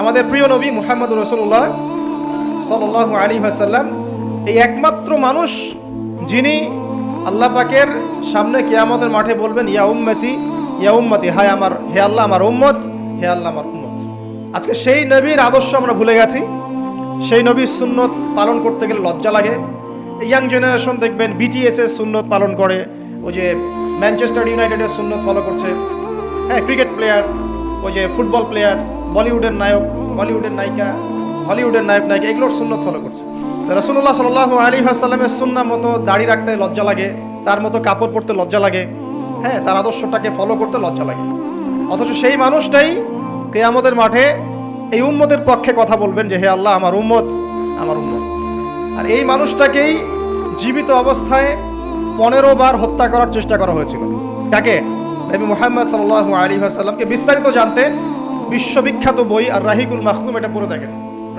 আমাদের প্রিয় নবী মুহাম্মদ রসুল্লাহ সাল্লাহ আলী আসাল্লাম এই একমাত্র মানুষ যিনি আল্লাহ পাকের সামনে কেয়ামতের মাঠে বলবেন, ইয়া উম্মতি ইয়া উম্মতি, হায় আমার, হে আল্লাহ আমার উম্মত, হে আল্লাহ আমার উম্মত। আজকে সেই নবীর আদর্শ আমরা ভুলে গেছি। সেই নবীর সুন্নত পালন করতে গেলে লজ্জা লাগে। ইয়াং জেনারেশন দেখবেন বিটিএস এর সুন্নত পালন করে, ওই যে ম্যানচেস্টার ইউনাইটেডের সুন্নত ফলো করছে। হ্যাঁ ক্রিকেট প্লেয়ার ওই যে ফুটবল প্লেয়ার বলিউডের নায়ক, বলিউডের নায়িকা, হলিউডের নায়ক, নায়িকা, এগুলোর সুন্নত ফলো করছে। তো রসুল্লাহ সাল আলী হাসাল্লামের সুন্না মতো দাড়ি রাখতে লজ্জা লাগে, তার মতো কাপড় পরতে লজ্জা লাগে হ্যাঁ তার আদর্শটাকে ফলো করতে লজ্জা লাগে। অথচ সেই মানুষটাই কেয়ামতের মাঠে এই উম্মতের পক্ষে কথা বলবেন যে, হে আল্লাহ, আমার উম্মত আমার উম্মত। আর এই মানুষটাকেই জীবিত অবস্থায় পনেরো বার হত্যা করার চেষ্টা করা হয়েছিল। কাকে? নবী মুহাম্মদ সাল্লাহ আলী আসাল্লামকে বিস্তারিত জানতে বিশ্ববিখ্যাত বই আর রাহিকুল মাখতুম এটা পড়ে দেখেন।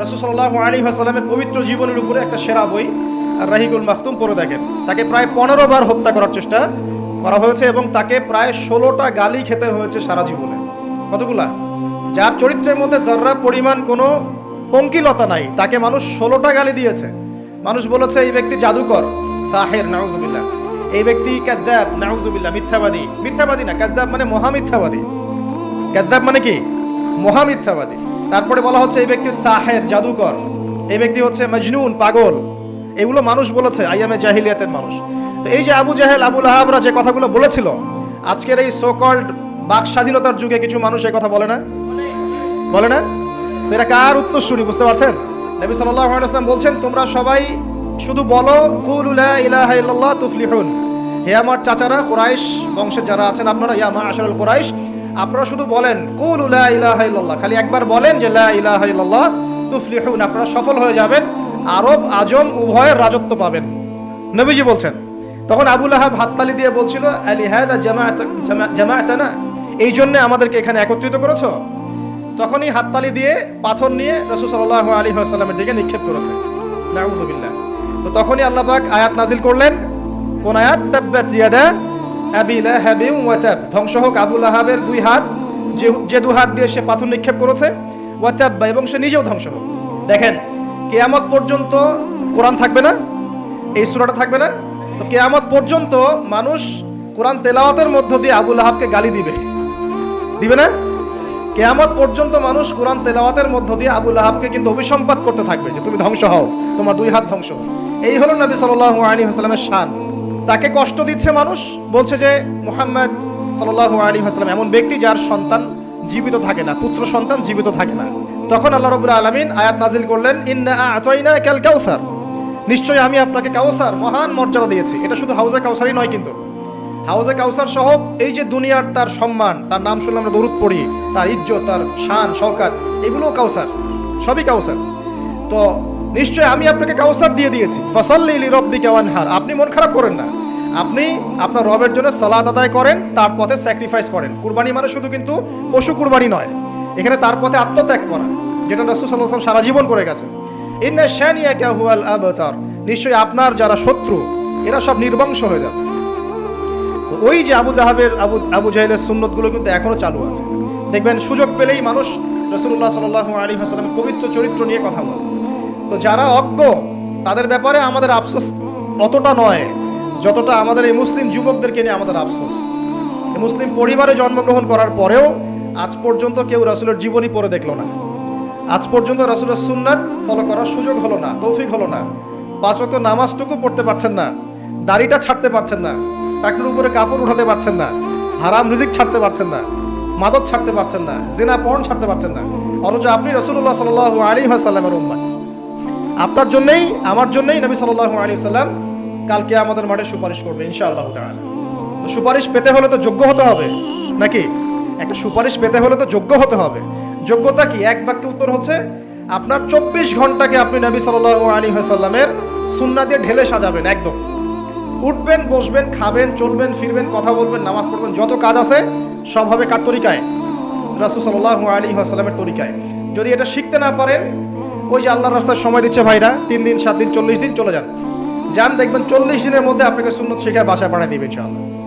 রসুল সাল্লাহ আলী আসাল্লামের পবিত্র জীবনের উপরে একটা সেরা বই আর রাহিকুল মাখতুম পড়ে দেখেন। তাকে প্রায় পনেরো বার হত্যা করার চেষ্টা করা হয়েছে এবং তাকে প্রায় ষোলোটা গালি খেতে হয়েছে সারা জীবনে। কতগুলা? যার চরিত্রের মধ্যে যার্রা পরিমাণ কোনো পঙ্কিলতা নাই, তাকে মানুষ ষোলোটা গালি দিয়েছে। মানুষ বলেছে, এই ব্যক্তি জাদুকর, সাহের, নাউজুবিল্লাহ। এই ব্যক্তি কাদ্দাব, নাউজুবিল্লাহ, মিথ্যাবাদী। মিথ্যাবাদী না, কাদ্দাব মানে মহামিথ্যাবাদী। কাদ্দাব মানে কি? মহামিথ্যাবাদী। তারপরে বলা হচ্ছে এই ব্যক্তি সাহের, জাদুকর। এই ব্যক্তি হচ্ছে মজনুন, পাগল। এগুলো মানুষ বলেছে, আইয়ামে জাহিলিয়াতের মানুষ। তো এই যে আবু জাহেল, আবুল আহাবরা যে কথাগুলো বলেছিল, আজকের এই সোকল্ড বাক স্বাধীনতার যুগে কিছু মানুষ এই কথা বলে না? বলে না? তো এটা কার উত্তর উত্তরসূরি, বুঝতে পারছেন? নবী আলাইহি বলছেন, তোমরা সবাই শুধু বলো তুফলিহুন। হে আমার চাচারা, কুরাইশ বংশের যারা আছেন আপনারা, ইয়া মাআশারুল কুরাইশ, আপনারা শুধু বলেন, কুলু লা ইলাহা ইল্লাল্লাহ। খালি একবার বলেন যে, লা ইলাহা ইল্লাল্লাহ তুফলিহুন। আপনারা সফল হয়ে যাবেন, আরব আজম উভয়ের রাজত্ব পাবেন। নবীজি বলছেন, তখন আবুল আহাব হাততালি দিয়ে বলছিল, আলি হায়দা জামায়াত জামায়াতানা এই জন্য আমাদেরকে এখানে একত্রিত করেছ? তখনই হাততালি দিয়ে পাথর নিয়ে রসুল সাল্লাহ আলী সাল্লামের দিকে নিক্ষেপ করেছে। নাউজুবিল্লাহ তো তখনই আল্লাহ পাক আয়াত নাজিল করলেন। কোন আয়াত? তাব্বাত জিয়াদা আবি লাহাবি ওয়াতাব ধ্বংস হোক আবুল আহাবের দুই হাত, যে যে দু হাত দিয়ে সে পাথর নিক্ষেপ করেছে ওয়াতাব্বা এবং সে নিজেও ধ্বংস হোক। দেখেন, কেয়ামত পর্যন্ত কোরআন থাকবে না, এই সূরাটা থাকবে না। তো কেয়ামত পর্যন্ত মানুষ কোরআন তেলাওয়াতের মধ্য দিয়ে আবুল আহাবকে গালি দিবে। দিবে না? কেয়ামত পর্যন্ত মানুষ কোরআন তেলাওয়াতের মধ্য দিয়ে আবুল আহাবকে কিন্তু অভিসম্পাত করতে থাকবে যে তুমি ধ্বংস হও, তোমার দুই হাত ধ্বংস এই হলো নবী সাল্লাহ আলী হাসলামের শান। তাকে কষ্ট দিচ্ছে মানুষ, বলছে যে মোহাম্মদ সাল্লাহ আলী হাসলাম এমন ব্যক্তি যার সন্তান জীবিত থাকে না, পুত্র সন্তান জীবিত থাকে না। তখন আল্লাহ রবুল আলমিন আয়াত নাজিল করলেন, ইন্না ক্যাল কাউসার নিশ্চয়ই আমি আপনাকে কাউসার মহান মর্যাদা দিয়েছি। এটা শুধু হাউজে কাউসারই নয় কিন্তু। হাউজে কাউসার সহ এই যে দুনিয়ার তার সম্মান, তার নাম শুনলে আমরা দরুদ পড়ি, তার ইজ্জত, তার শান, শওকাত, এগুলোও কাউসার, সবই কাউসার। তো নিশ্চয় আমি আপনাকে কাউসার দিয়ে দিয়েছি। ফসল্লি রব্বি কেওয়ানহার আপনি মন খারাপ করেন না। আপনি আপনার রবের জন্য সলাদ আদায় করেন, তার পথে স্যাক্রিফাইস করেন। কুরবানি মানে শুধু কিন্তু পশু কুরবানি নয়, এখানে তার পথে আত্মত্যাগ করা, যেটা রসুল সাল্লাহ সারা জীবন করে গেছে। ইন্না শানিয়া কা হুয়াল আবতার নিশ্চয়ই আপনার যারা শত্রু, এরা সব নির্বংশ হয়ে যাবে। তো ওই যে আবু জাহাবের আবু আবু জাহেলের সুন্নতগুলো কিন্তু এখনও চালু আছে। দেখবেন, সুযোগ পেলেই মানুষ রসুল্লাহ সাল আলী হাসলামের পবিত্র চরিত্র নিয়ে কথা বলে। তো যারা অজ্ঞ, তাদের ব্যাপারে আমাদের আফসোস অতটা নয়, যতটা আমাদের এই মুসলিম যুবকদেরকে নিয়ে আমাদের আফসোস। মুসলিম পরিবারে জন্মগ্রহণ করার পরেও আজ পর্যন্ত কেউ রাসুলের জীবনী পড়ে দেখল না। আজ পর্যন্ত রাসুলের সুন্নাত ফলো করার সুযোগ হলো না, তৌফিক হলো না। পাঁচ নামাজটুকু পড়তে পারছেন না, দাড়িটা ছাড়তে পারছেন না। টাকটির উপরে কাপড় উঠাতে পারছেন না, হারাম রিজিক ছাড়তে পারছেন না, মাদক ছাড়তে পারছেন না, জিনা পর্ন ছাড়তে পারছেন না, অথচ আপনি রসুল্লাহ সাল আলী সাল্লামের উম্মায় আপনার জন্যই, আমার জন্যই নবী সাল্লাহ আলী সাল্লাম কালকে আমাদের মাঠে সুপারিশ করবে ইনশাআল্লাহ তো সুপারিশ পেতে হলে তো যোগ্য হতে হবে, নাকি? একটা সুপারিশ পেতে হলে তো যোগ্য হতে হবে। যোগ্যতা কি? এক বাক্যে উত্তর হচ্ছে, আপনার চব্বিশ ঘন্টাকে আপনি নবী সাল্লাহ আলী সাল্লামের সুন্না দিয়ে ঢেলে সাজাবেন, একদম। উঠবেন, বসবেন, খাবেন, চলবেন, ফিরবেন, কথা বলবেন, নামাজ পড়বেন, যত কাজ আছে সব হবে কার তরিকায়? রাসুল সাল্লাহ আলী আসসালামের তরিকায়। যদি এটা শিখতে না পারেন, ওই যে আল্লাহর রাস্তায় সময় দিচ্ছে ভাইরা, তিন দিন, সাত দিন, চল্লিশ দিন, চলে যান। যান, দেখবেন চল্লিশ দিনের মধ্যে আপনাকে সুন্নত শেখায় বাসায় পাঠিয়ে দিবে ইনশাআল্লাহ।